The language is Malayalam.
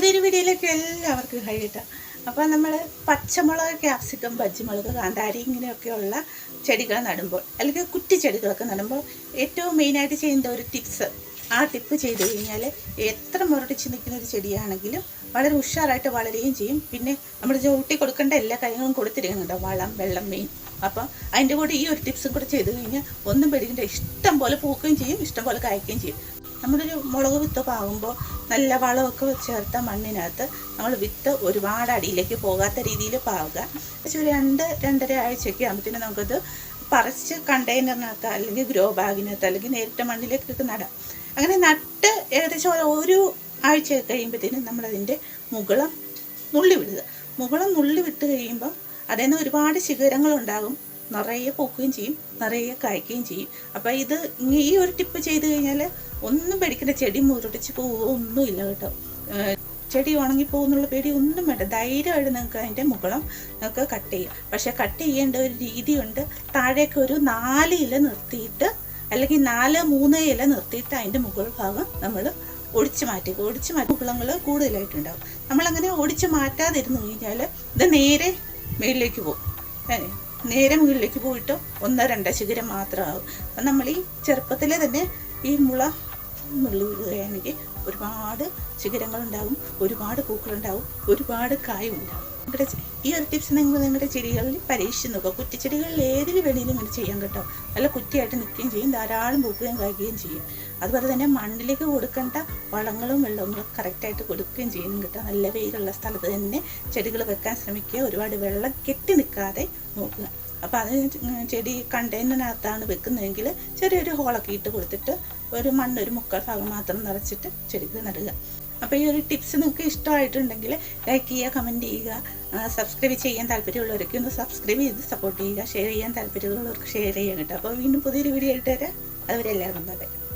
പുതിയൊരു വീഡിയോയിലേക്ക് എല്ലാവർക്കും കഴിയട്ടെ അപ്പോൾ നമ്മൾ പച്ചമുളക് ക്യാപ്സിക്കം പച്ചമുളക് കാന്താരി ഇങ്ങനെയൊക്കെയുള്ള ചെടികൾ നടുമ്പോൾ അല്ലെങ്കിൽ കുറ്റി ചെടികളൊക്കെ നടുമ്പോൾ ഏറ്റവും മെയിനായിട്ട് ചെയ്യുന്ന ഒരു ടിപ്സ് ആ ടിപ്പ് ചെയ്ത് കഴിഞ്ഞാൽ എത്ര മുരടിച്ച് നിൽക്കുന്ന ഒരു ചെടിയാണെങ്കിലും വളരെ ഉഷാറായിട്ട് വളരുകയും ചെയ്യും. പിന്നെ നമ്മൾ ചവിട്ടി കൊടുക്കേണ്ട എല്ലാ കാര്യങ്ങളും കൊടുത്തിരിക്കുന്നുണ്ട് വളം വെള്ളം മെയിൻ അപ്പം അതിന്റെ കൂടെ ഈ ഒരു ടിപ്സും കൂടെ ചെയ്ത് കഴിഞ്ഞാൽ ഒന്നും പേടിക്കേണ്ട ഇഷ്ടം പോലെ പൂക്കുകയും ചെയ്യും ഇഷ്ടം പോലെ കായ്ക്കുകയും ചെയ്യും. നമ്മളൊരു മുളക് വിത്ത് പാകുമ്പോൾ നല്ല വളമൊക്കെ ചേർത്ത മണ്ണിനകത്ത് നമ്മൾ വിത്ത് ഒരുപാട് അടിയിലേക്ക് പോകാത്ത രീതിയിൽ പാവുക. പക്ഷെ രണ്ട് രണ്ടര ആഴ്ചയൊക്കെ ആകുമ്പോഴത്തേനും നമുക്കത് പറിച്ച് കണ്ടെയ്നറിനകത്ത് അല്ലെങ്കിൽ ഗ്രോ ബാഗിനകത്ത് അല്ലെങ്കിൽ നേരിട്ട് മണ്ണിലേക്കൊക്കെ നടാം. അങ്ങനെ നട്ട് ഏകദേശം ഒരു ആഴ്ച കഴിയുമ്പോഴത്തേനും നമ്മളതിന്റെ മുകളം നുള്ളി വിടുക. മുകളം നുള്ളി വിട്ട് കഴിയുമ്പം അതിൽ നിന്ന് ഒരുപാട് ശിഖരങ്ങളുണ്ടാകും. നിറയെ പൂക്കുകയും ചെയ്യും നിറയെ കായ്ക്കുകയും ചെയ്യും. അപ്പോൾ ഇത് ഈ ഒരു ടിപ്പ് ചെയ്ത് കഴിഞ്ഞാൽ ഒന്നും പേടിക്കേണ്ട ചെടി മുരടിച്ച് പോവുകയൊന്നുമില്ല കേട്ടോ. ചെടി ഉണങ്ങിപ്പോകുന്നുള്ള പേടി ഒന്നും വേണ്ട. ധൈര്യമായിട്ട് നിങ്ങൾക്ക് അതിന്റെ മുകളം നിങ്ങൾക്ക് കട്ട് ചെയ്യാം. പക്ഷേ കട്ട് ചെയ്യേണ്ട ഒരു രീതിയുണ്ട്. താഴേക്ക് ഒരു നാല് ഇല നിർത്തിയിട്ട് അല്ലെങ്കിൽ നാല് മൂന്ന് ഇല നിർത്തിയിട്ട് അതിന്റെ മുകൾ ഭാഗം നമ്മൾ ഒടിച്ചു മാറ്റി ഒടിച്ച് മാറ്റി മുകളങ്ങൾ കൂടുതലായിട്ടുണ്ടാവും. നമ്മളങ്ങനെ ഒടിച്ചു മാറ്റാതിരുന്നു കഴിഞ്ഞാൽ ഇത് നേരെ മേളിലേക്ക് പോകും. നേരെ മുകളിലേക്ക് പോയിട്ട് ഒന്നോ രണ്ടോ ശിഖരം മാത്രമാകും അപ്പം നമ്മൾ ഈ ചെറുപ്പത്തിലെ തന്നെ ഈ മുള നുള്ളി വിടുകയാണെങ്കിൽ ഒരുപാട് ശിഖരങ്ങളുണ്ടാകും ഒരുപാട് പൂക്കളുണ്ടാവും ഒരുപാട് കായും ഉണ്ടാകും നിങ്ങളുടെ ഈ ഒരു ടിപ്സ് നിങ്ങൾ നിങ്ങളുടെ ചെടികളിൽ പരീക്ഷിച്ച് നോക്കുക കുറ്റിച്ചെടികളിൽ ഏതിൽ വേണമെങ്കിലും ഇങ്ങനെ ചെയ്യാൻ കേട്ടോ. നല്ല കുറ്റിയായിട്ട് നിൽക്കുകയും ചെയ്യും ധാരാളം പൂക്കുകയും കായ്ക്കുകയും ചെയ്യും. അതുപോലെ തന്നെ മണ്ണിലേക്ക് കൊടുക്കേണ്ട വളങ്ങളും വെള്ളങ്ങളും കറക്റ്റായിട്ട് കൊടുക്കുകയും ചെയ്യും കേട്ടോ. നല്ല വെയിലുള്ള സ്ഥലത്ത് തന്നെ ചെടികൾ വെക്കാൻ ശ്രമിക്കുക. ഒരുപാട് വെള്ളം കെട്ടി നിൽക്കാതെ നോക്കുക. അപ്പോൾ അത് ചെടി കണ്ടെയ്നറിനകത്താണ് വെക്കുന്നതെങ്കിൽ ചെറിയൊരു ഹോളൊക്കെ ഇട്ട് കൊടുത്തിട്ട് ഒരു മണ്ണ് ഒരു മുക്കാൽ ഭാഗം മാത്രം നിറച്ചിട്ട് ചെടികൾ നടുക. അപ്പോൾ ഈ ഒരു ടിപ്സ് നിങ്ങൾക്ക് ഇഷ്ടമായിട്ടുണ്ടെങ്കിൽ ലൈക്ക് ചെയ്യുക കമന്റ് ചെയ്യുക സബ്സ്ക്രൈബ് ചെയ്യാൻ താല്പര്യമുള്ളവരൊക്കെ ഒന്ന് സബ്സ്ക്രൈബ് ചെയ്ത് സപ്പോർട്ട് ചെയ്യുക ഷെയർ ചെയ്യാൻ താല്പര്യമുള്ളവർക്ക് ഷെയർ ചെയ്യാൻ കേട്ടോ. അപ്പോൾ വീണ്ടും പുതിയൊരു വീഡിയോ ആയിട്ട് വരാം. അതുവരെ എല്ലാവർക്കും ബൈ